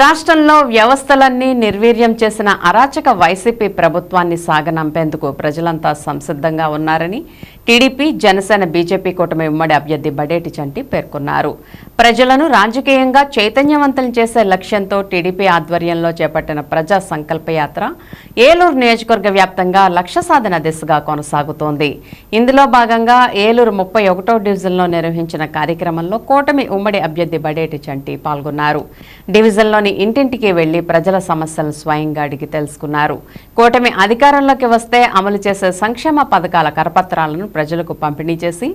రాష్ట్రంలో వ్యవస్థలన్నీ నిర్వీర్యం చేసిన అరాచక వైసీపీ ప్రభుత్వాన్ని సాగనంపేందుకు ప్రజలంతా సంసిద్ధంగా ఉన్నారని టీడీపీ జనసేన బీజేపీ కూటమి ఉమ్మడి అభ్యర్థి బడేటి చంటి పేర్కొన్నారు. ప్రజలను రాజకీయంగా చైతన్యవంతం చేసే లక్ష్యంతో టీడీపీ ఆధ్వర్యంలో చేపట్టిన ప్రజా సంకల్పయాత్ర ఏలూరు నియోజకవర్గ వ్యాప్తంగా లక్ష్య సాధన దిశగా కొనసాగుతోంది. ఇందులో భాగంగా ఏలూరు ముప్పై ఒకటో డివిజన్లో నిర్వహించిన కార్యక్రమంలో కూటమి ఉమ్మడి అభ్యర్థి బడేటి చంటి పాల్గొన్నారు. డివిజన్లో డివిజన్లోని ఇంటింటికి వెళ్ళి ప్రజల సమస్యలను స్వయంగా అడిగి తెలుసుకున్నారు. కూటమి అధికారంలోకి వస్తే అమలు చేసే సంక్షేమ పథకాల కరపత్రాలను ప్రజలకు పంపిణీ చేసి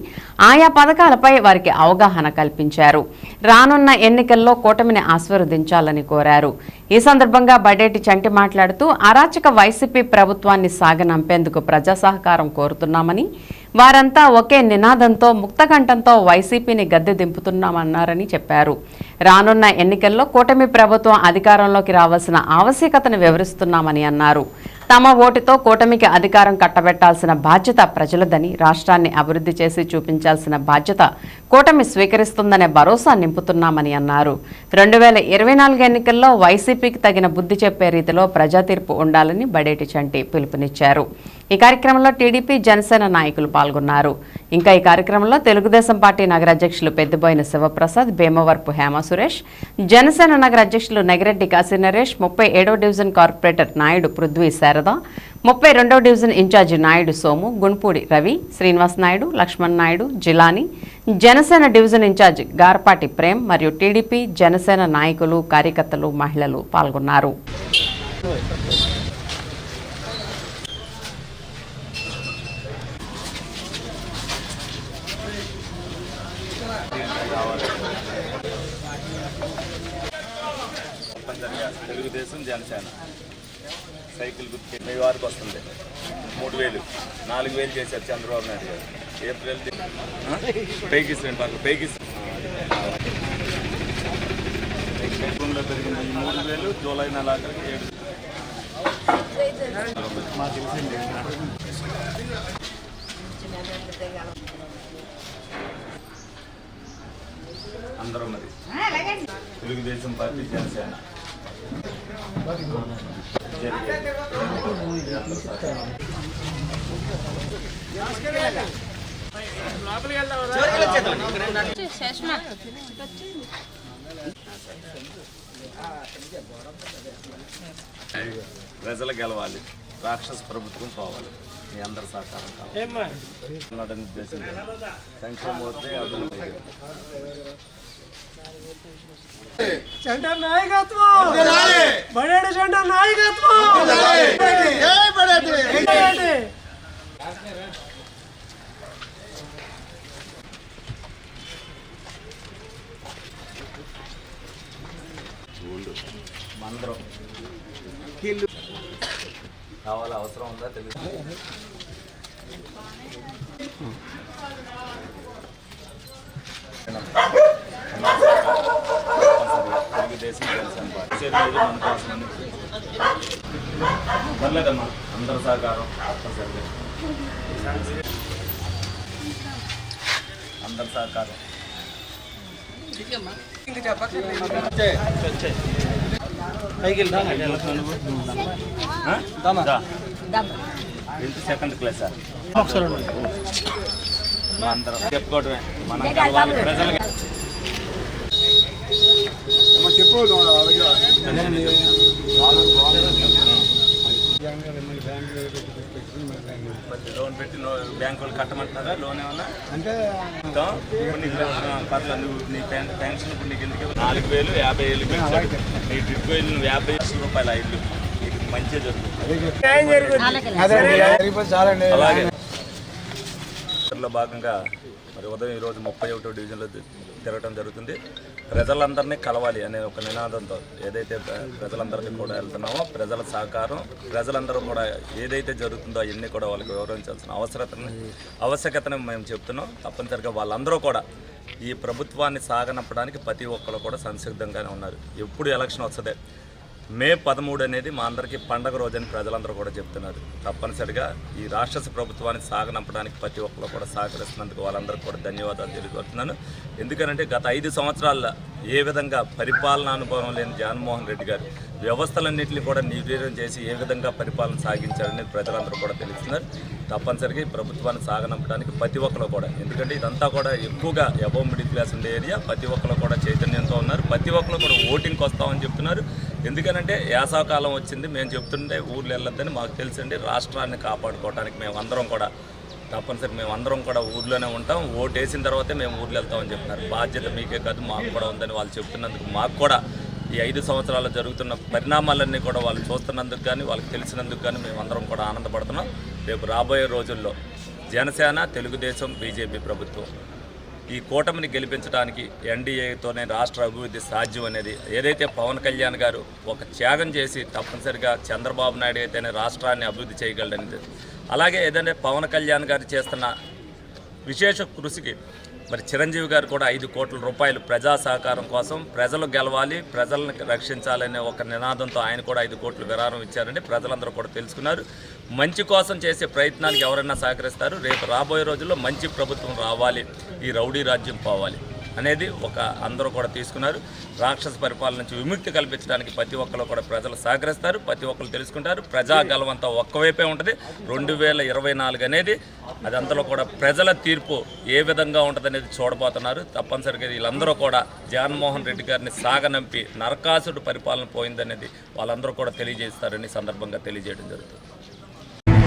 ఆయా పథకాలపై వారికి అవగాహన కల్పించారు. రానున్న ఎన్నికల్లో కూటమిని ఆశీర్వదించాలని కోరారు. ఈ సందర్భంగా బడేటి చంటి మాట్లాడుతూ అరాచక వైసీపీ ప్రభుత్వాన్ని సాగనంపేందుకు ప్రజా సహకారం కోరుతున్నామని వారంతా ఒకే నినాదంతో ముక్తకంఠంతో వైసీపీని గద్దె దింపుతున్నామన్నారని చెప్పారు. రానున్న ఎన్నికల్లో కూటమి ప్రభుత్వం అధికారంలోకి రావాల్సిన ఆవశ్యకతను వివరిస్తున్నామని అన్నారు. తమ ఓటుతో కూటమికి అధికారం కట్టబెట్టాల్సిన బాధ్యత ప్రజలదని రాష్ట్రాన్ని అభివృద్ధి చేసి చూపించాల్సిన బాధ్యత కూటమి స్వీకరిస్తుందనే భరోసా నింపుతున్నామని అన్నారు. రెండు వేల ఇరవై నాలుగు ఎన్నికల్లో వైసీపీకి తగిన బుద్ధి చెప్పే రీతిలో ప్రజా తీర్పు ఉండాలని బడేటి చంటి పిలుపునిచ్చారు. ఈ కార్యక్రమంలో టీడీపీ జనసేన నాయకులు పాల్గొన్నారు. ఇంకా ఈ కార్యక్రమంలో తెలుగుదేశం పార్టీ నగర అధ్యక్షులు పెద్దబోయిన శివప్రసాద్ భీమవరపు హేమ సురేష్ జనసేన నగర అధ్యక్షులు నగిరెడ్డి కాశీ నరేష్ ముప్పై ఏడవ డివిజన్ కార్పొరేటర్ నాయుడు పృథ్వీ శారద ముప్పై రెండవ division in-charge Naidu Somu Gunapudi Ravi Srinivas Naidu Lakshman Naidu Jilani Janasena division in-charge Garpati Prem మరియు టీడీపీ జనసేన నాయకులు కార్యకర్తలు మహిళలు పాల్గొన్నారు. తెలుగుదేశం జనసేన. సైకిల్ గుర్తు మీ వారికి వస్తుంది. మూడు వేలు. నాలుగు వేలు చేశారు చంద్రబాబు నాయుడు గారు. ఏప్రిల్ పైకి ఇస్తుంది పక్కన పైకి జూన్లో పెరిగింది ఈ మూడు వేలు జూలై నెల ఆఖరికి ఏడు అందరూ మరి తెలుగుదేశం పార్టీ జనసేన. ప్రజలు గెలవాలి. రాక్షస ప్రభుత్వం పోవాలి. మీ అందరి సహకారం కావాలి. ఉద్దేశంతో సంక్షేమ వస్తే అభివృద్ధి. సెంటర్ నాయకత్వం! బడేడు సెంటర్ నాయకత్వం! కావాలి అవసరం ఉందా తెలుగు తెలుగుదేశం జనసేన పార్టీ మన కోసం పర్లేదమ్మా అందరి సహకారం తప్పనిసరిగా అందరి సహకారం సెకండ్ క్లాస్ అందరం చెప్పుకోవటమే మనం కలవాలి లోన్ పెట్టి లో- బ్యాంకు వాళ్ళు కట్టమంటున్నారా? లోన్ ఏమన్నా? అంటే పర్లేదు నువ్వు నీ పెన్- పెన్షన్ ఇప్పుడు నీకు ఎందుకు? నాలుగు వేలు యాభై ఏళ్ళు పెంచాడు నీ ట్రిప్ వెళ్ళి నువ్వు యాభై లక్షల రూపాయల నీకు మంచిగా జరుగుతుంది. చాలండి భాగంగా మరి ఉదయం ఈరోజు ముప్పై ఒకటో డివిజన్లో తి- తిరగటం జరుగుతుంది. ప్రజలందరినీ కలవాలి అనే ఒక నినాదంతో ఏదైతే ప్రజలందరికీ కూడా వెళ్తున్నామో ప్రజల సహకారం ప్రజలందరూ కూడా ఏదైతే జరుగుతుందో అవన్నీ కూడా వాళ్ళకి వివరించాల్సిన అవసరతని ఆవశ్యకతని మేము చెప్తున్నాం. తప్పనిసరిగా వాళ్ళందరూ కూడా ఈ ప్రభుత్వాన్ని సాగనప్పడానికి ప్రతి ఒక్కరు కూడా సంసిద్ధంగానే ఉన్నారు. ఎప్పుడు ఎలక్షన్ వస్తుంది మే పదమూడు అనేది మా అందరికీ పండగ రోజని ప్రజలందరూ కూడా చెప్తున్నారు. తప్పనిసరిగా ఈ రాక్షస ప్రభుత్వాన్ని సాగనంపడానికి ప్రతి ఒక్కరు కూడా సహకరిస్తున్నందుకు వాళ్ళందరికీ కూడా ధన్యవాదాలు తెలియజేస్తున్నాను. ఎందుకంటే గత ఐదు సంవత్సరాల్లో ఏ విధంగా పరిపాలనా అనుభవం లేని జగన్మోహన్ రెడ్డి గారు వ్యవస్థలన్నింటినీ కూడా నిర్వీర్యం చేసి ఏ విధంగా పరిపాలన సాగించారని ప్రజలందరూ కూడా తెలుస్తున్నారు. తప్పనిసరిగా ఈ ప్రభుత్వాన్ని సాగనంపడానికి ప్రతి ఒక్కరు కూడా ఎందుకంటే ఇదంతా కూడా ఎక్కువగా అబౌవ్ మిడిల్ క్లాస్ ఉండే ఏరియా ప్రతి ఒక్కరు కూడా చైతన్యంతో ఉన్నారు. ప్రతి ఒక్కరు కూడా ఓటింగ్కి వస్తామని చెప్తున్నారు. ఎందుకనంటే యాసవకాలం వచ్చింది మేము చెప్తుంటే ఊర్లు వెళ్ళొద్దని మాకు తెలుసండి రాష్ట్రాన్ని కాపాడుకోవడానికి మేము అందరం కూడా తప్పనిసరి మేము అందరం కూడా ఊర్లోనే ఉంటాం. ఓటు వేసిన తర్వాతే మేము ఊర్లు వెళ్తామని చెప్తున్నారు బాధ్యత మీకే కాదు మాకు కూడా ఉందని వాళ్ళు చెప్తున్నందుకు మాకు కూడా ఈ ఐదు సంవత్సరాలు జరుగుతున్న పరిణామాలన్నీ కూడా వాళ్ళు చూస్తున్నందుకు కానీ వాళ్ళకి తెలిసినందుకు కానీ మేము అందరం కూడా ఆనందపడుతున్నాం. రేపు రాబోయే రోజుల్లో జనసేన తెలుగుదేశం బీజేపీ ప్రభుత్వం ఈ కూటమిని గెలిపించడానికి ఎన్డీఏతోనే రాష్ట్ర అభివృద్ధి సాధ్యం అనేది. ఏదైతే పవన్ కళ్యాణ్ గారు ఒక త్యాగం చేసి తప్పనిసరిగా చంద్రబాబు నాయుడు అయితేనే రాష్ట్రాన్ని అభివృద్ధి చేయగలడని అలాగే ఏదైనా పవన్ కళ్యాణ్ గారు చేస్తున్న విశేష కృషికి మరి చిరంజీవి గారు కూడా ఐదు కోట్ల రూపాయలు ప్రజా సహకారం కోసం ప్రజలు గెలవాలి ప్రజలను రక్షించాలనే ఒక నినాదంతో ఆయన కూడా ఐదు కోట్లు విరాళం ఇచ్చారని ప్రజలందరూ కూడా తెలుసుకున్నారు. మంచి కోసం చేసే ప్రయత్నాలకు ఎవరైనా సహకరిస్తారు. రేపు రాబోయే రోజుల్లో మంచి ప్రభుత్వం రావాలి ఈ రౌడీ రాజ్యం పోవాలి. అనేది ఒక అందరూ కూడా తీసుకున్నారు. రాక్షస పరిపాలన నుంచి విముక్తి కల్పించడానికి ప్రతి ఒక్కరు కూడా ప్రజలు సహకరిస్తారు. ప్రతి ఒక్కరు తెలుసుకుంటారు. ప్రజా గలవంతా ఒక్కవైపే ఉంటుంది. రెండు వేల ఇరవై నాలుగు అనేది అది అంతలో కూడా ప్రజల తీర్పు ఏ విధంగా ఉంటుంది అనేది చూడబోతున్నారు. తప్పనిసరిగా వీళ్ళందరూ కూడా జగన్మోహన్ రెడ్డి గారిని సాగనంపి నరకాసుడు పరిపాలన పోయిందనేది వాళ్ళందరూ కూడా తెలియజేస్తారని సందర్భంగా తెలియజేయడం జరుగుతుంది.